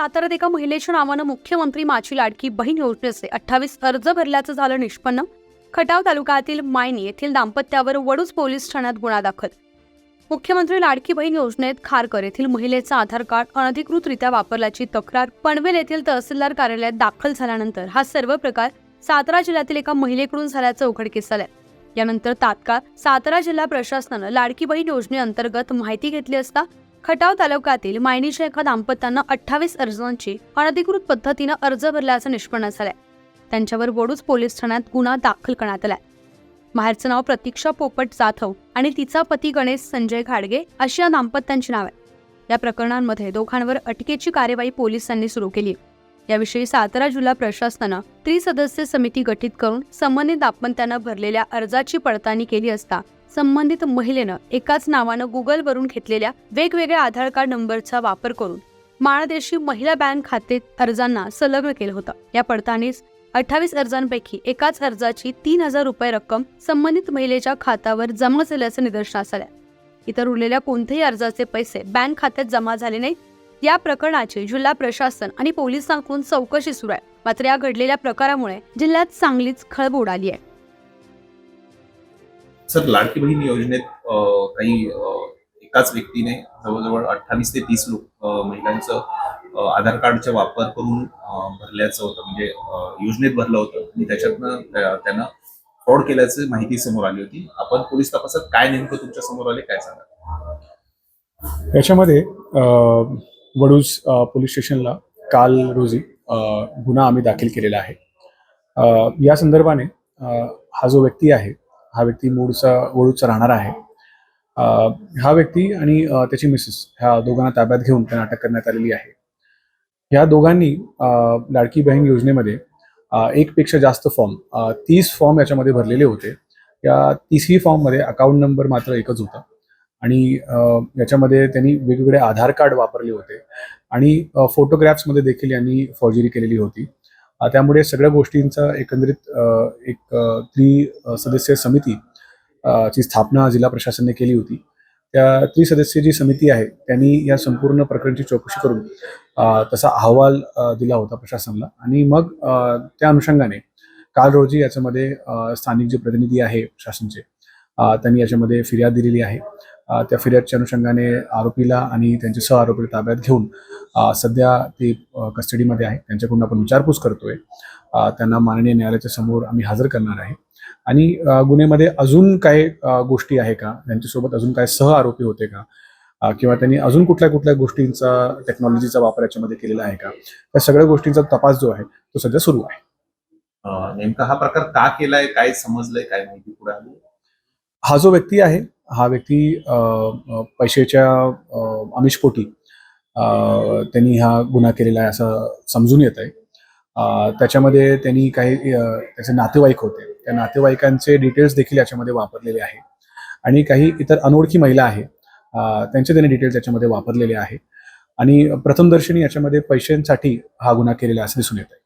सातारात एका महिलेच्या नावानं मुख्यमंत्री माझी लाडकी बहीण योजनेचे अठ्ठावीस अर्ज भरल्याचं झालं निष्पन्न. खटाव तालुक्यातील मायनी येथील दाम्पत्यावर वडूज पोलीस ठाण्यात गुन्हा दाखल. मुख्यमंत्री लाडकी बहीण योजनेत खारकर येथील महिलेचं आधार कार्ड अनधिकृतरित्या वापरल्याची तक्रार पनवेल येथील तहसीलदार कार्यालयात दाखल झाल्यानंतर हा सर्व प्रकार सातारा जिल्ह्यातील एका महिलेकडून झाल्याचं उघडकीस आलंय. यानंतर तात्काळ सातारा जिल्हा प्रशासनानं लाडकी बहीण योजनेअंतर्गत माहिती घेतली असता खटाव तालुक्यातील मायनीच्या एका दाम्पत्यानं अठ्ठावीस अर्जांची अनधिकृत पद्धतीनं अर्ज भरल्याचं निष्पन्न झालंय. त्यांच्यावर वडूज पोलीस ठाण्यात गुन्हा दाखल करण्यात आलाय. माहेरचं नाव प्रतीक्षा पोपट जाधव आणि तिचा पती गणेश संजय घाडगे अशी या दाम्पत्यांची नाव आहे या प्रकरणांमध्ये दोघांवर अटकेची कार्यवाही पोलिसांनी सुरू केली. याविषयी सातारा जिल्हा प्रशासनानं त्रिसदस्य समिती गठीत करून संबंधित दाम्पत्यानं भरलेल्या अर्जाची पडताळणी केली असता संबंधित महिलेनं एकाच नावानं गुगलवरून घेतलेल्या वेगवेगळ्या आधार कार्ड नंबरचा वापर करून माळदेशी महिला बँक खाते अर्जांना संलग्न केलं होतं. या पडताळणीस अठ्ठावीस अर्जांपैकी एकाच अर्जाची तीन हजार रुपये रक्कम संबंधित महिलेच्या खात्यावर जमा झाल्याचं निदर्शनास आलं इतर उरलेल्या कोणत्याही अर्जाचे पैसे बँक खात्यात जमा झाले नाही या प्रकरणाची जिल्हा प्रशासन आणि पोलिसांकडून चौकशी सुरू आहे. मात्र या घडलेल्या प्रकारामुळे जिल्ह्यात चांगलीच खळबळ उडाली आहे. सर लाडकी बहीण योजनेत काही एकाच व्यक्तीने जवळजवळ अठ्ठावीस ते तीस लोक महिलांचं आधार कार्डचा वापर करून भरल्याचं होतं. म्हणजे योजनेत भरलं होतं. आणि त्याच्यातनं त्यांना त्यानं फ्रॉड केल्याची माहिती समोर आली होती. आपण पोलीस तपासात काय नेमकं तुमच्यासमोर आले काय सांगा याच्यामध्ये वडूज पोलीस स्टेशनला काल रोजी गुन्हा आम्ही दाखल केलेला आहे. या संदर्भाने हा जो व्यक्ती आहे हा व्यक्ती मूळचा वळूचा राहणार आहे. हा व्यक्ती आणि त्याची मिसेस ह्या दोघांना ताब्यात घेऊन त्यांना अटक करण्यात आलेली आहे. ह्या दोघांनी लाडकी बहीण योजनेमध्ये एकपेक्षा जास्त फॉर्म तीस फॉर्म याच्यामध्ये भरलेले होते. या तीसही फॉर्ममध्ये अकाउंट नंबर मात्र एकच होता. आणि याच्यामध्ये त्यांनी वेगवेगळे आधार कार्ड वापरले होते. आणि फोटोग्राफ्समध्ये देखील यांनी फॉर्जरी केलेली होती. त्यामुळे सगळ्या गोष्टींचा एकंदरीत एक अ, त्रि सदस्य समिती ची स्थापना जिल्हा प्रशासनाने केली होती. त्या त्रिसदस्य जी समिती आहे त्यांनी या संपूर्ण प्रकरणाची चौकशी करून तसा अहवाल दिला होता प्रशासनाला. आणि मग त्या अनुषंगाने काल रोजी याच्यामध्ये स्थानिक जे प्रतिनिधी आहे शासनचे त्यांनी याच्यामध्ये फिर्याद दिलेली आहे. त्या फिर्यादच्या अनुषंगाने आरोपीला आणि त्यांचे सह आरोपीला ताब्यात घेऊन सध्या ते कस्टडीमध्ये आहे. त्यांच्याकडून आपण विचारपूस करतोय. त्यांना माननीय न्यायालयाच्या समोर आम्ही हजर करणार आहे. आणि गुन्ह्यामध्ये अजून काय गोष्टी आहे का? त्यांच्यासोबत अजून काय सह आरोपी होते का? किंवा त्यांनी अजून कुठल्या कुठल्या गोष्टींचा टेक्नॉलॉजीचा वापर याच्यामध्ये केलेला आहे का? त्या सगळ्या गोष्टींचा तपास जो आहे तो सध्या सुरू आहे. नेमका हा प्रकार का केलाय? काय समजलंय? काय माहिती पुढे आली? हा जो व्यक्ती आहे हा व्यक्ती पैशाच्या आमिषपोटी त्यांनी हा गुन्हा केलेला आहे असं समजून येत आहे त्याच्यामध्ये त्यांनी काही त्याचे नातेवाईक होते. त्या नातेवाईकांचे डिटेल्स देखील याच्यामध्ये वापरलेले आहे. आणि काही इतर अनोळखी महिला आहे. त्यांचे त्यांनी डिटेल्स याच्यामध्ये वापरलेले आहे. आणि प्रथमदर्शनी याच्यामध्ये पैशांसाठी हा गुन्हा केलेला असं दिसून येत आहे